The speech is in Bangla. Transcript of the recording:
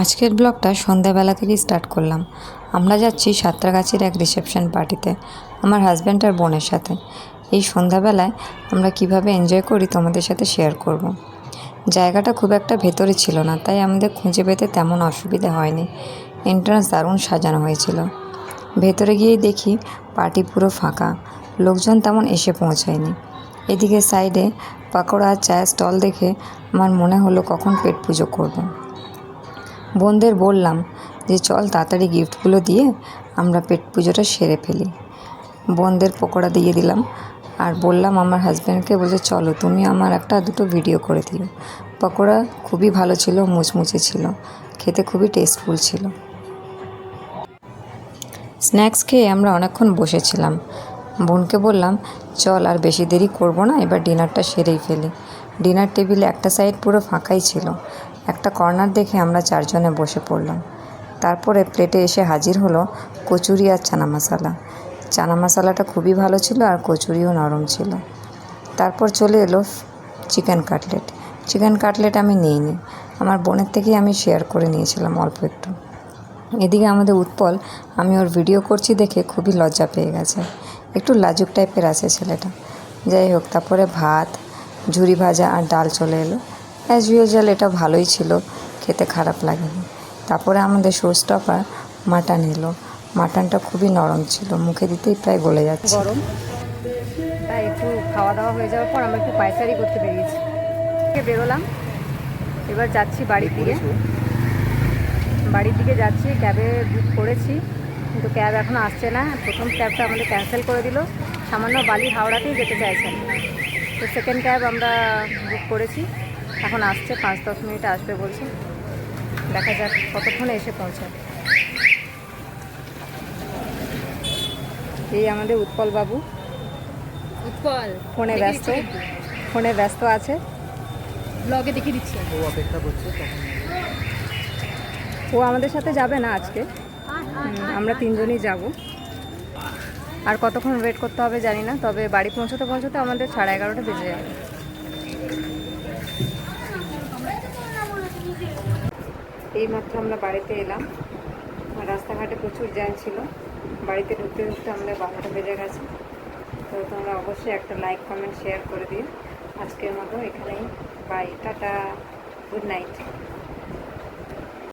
আজকের ব্লগটা সন্ধ্যাবেলা থেকেই স্টার্ট করলাম। আমরা যাচ্ছি সাঁতরাগাছির এক রিসেপশন পার্টিতে, আমার হাজব্যান্ড আর বোনের সাথে। এই সন্ধ্যাবেলায় আমরা কীভাবে এনজয় করি তোমাদের সাথে শেয়ার করব। জায়গাটা খুব একটা ভেতরে ছিল না, তাই আমাদের খুঁজে পেতে তেমন অসুবিধা হয়নি। এন্ট্রান্স দারুণ সাজানো হয়েছিল। ভেতরে গিয়েই দেখি পার্টি পুরো ফাঁকা, লোকজন তেমন এসে পৌঁছায়নি। এদিকে সাইডে পাকোড়া আর চায়ের স্টল দেখে আমার মনে হলো কখন পেট পুজো করব। বোনদের বললাম যে, চল তাড়াতাড়ি গিফটগুলো দিয়ে আমরা পেট পুজোটা সেরে ফেলি। বোনদের পকোড়া দিয়ে দিলাম আর বললাম আমার হাজব্যান্ডকে, বলছে, চলো, তুমি আমার একটা দুটো ভিডিও করে দিও। পকোড়া খুবই ভালো ছিল, মুচমুচে ছিল, খেতে খুবই টেস্টফুল ছিল। স্ন্যাক্স খেয়ে আমরা অনেকক্ষণ বসেছিলাম। বোনকে বললাম, চল আর বেশি দেরি করব না, এবার ডিনারটা সেরেই ফেলি। ডিনার টেবিলে একটা সাইড পুরো ফাঁকাই ছিল। একটা কর্নার দেখে আমরা চারজনে বসে পড়লাম। তারপরে প্লেটে এসে হাজির হলো কচুরি আর চানা মশালা। চানা মশালাটা খুবই ভালো ছিল আর কচুরিও নরম ছিল। তারপর চলে এলো চিকেন কাটলেট। চিকেন কাটলেট আমি নিইনি। আমার বোনের থেকেই আমি শেয়ার করে নিয়েছিলাম অল্প একটু। এদিকে আমাদের উৎপল, আমি ওর ভিডিও করছি দেখে খুবই লজ্জা পেয়ে গেছে। একটু লাজুক টাইপের আছে ছেলেটা। যাই হোক, তারপরে ভাত, ঝুরি ভাজা আর ডাল চলে এলো। অ্যাজ ইউজুয়াল এটা ভালোই ছিল, খেতে খারাপ লাগেনি। তারপরে আমাদের শো স্টপার মাটন এলো। মাটনটা খুবই নরম ছিল, মুখে দিতেই প্রায় গলে যাচ্ছে। গরম। তাই একটু খাওয়া দাওয়া হয়ে যাওয়ার পর আমরা একটু পায়চারি করতে বেরিয়েছি। বেরোলাম। এবার যাচ্ছি বাড়ির দিকে বাড়ির দিকে যাচ্ছি ক্যাবে বুক করেছি কিন্তু ক্যাব এখন আসছে না। প্রথম ক্যাবটা আমাদের ক্যান্সেল করে দিল। সামান্য বালি হাওড়াতেই যেতে চাইছেন তো সেকেন্ড ক্যাব আমরা বুক করেছি। এখন আসছে পাঁচ দশ মিনিটে আসবে বলছে। দেখা যাক কতক্ষণে এসে পৌঁছায়। এই আমাদের উৎপল বাবু। উৎপল ফোনে ব্যস্ত। ফোনে ব্যস্ত আছে। ব্লগে দেখিয়ে দিচ্ছি। ও আমাদের সাথে যাবে না আজকে। আমরা তিনজনই যাব। আর কতক্ষণ ওয়েট করতে হবে জানি না, তবে বাড়ি পৌঁছতে পৌঁছতে আমাদের সাড়ে এগারোটা বেজে যাবে। এইমাত্র আমরা বাড়িতে এলাম। রাস্তাঘাটে প্রচুর জ্যাম ছিল। বাড়িতে ঢুকতে ঢুকতে আমাদের বারোটা বেজে গেছে। তো তোমরা অবশ্যই একটা লাইক কমেন্ট শেয়ার করে দিও। আজকের মতো এখানেই। By tata good night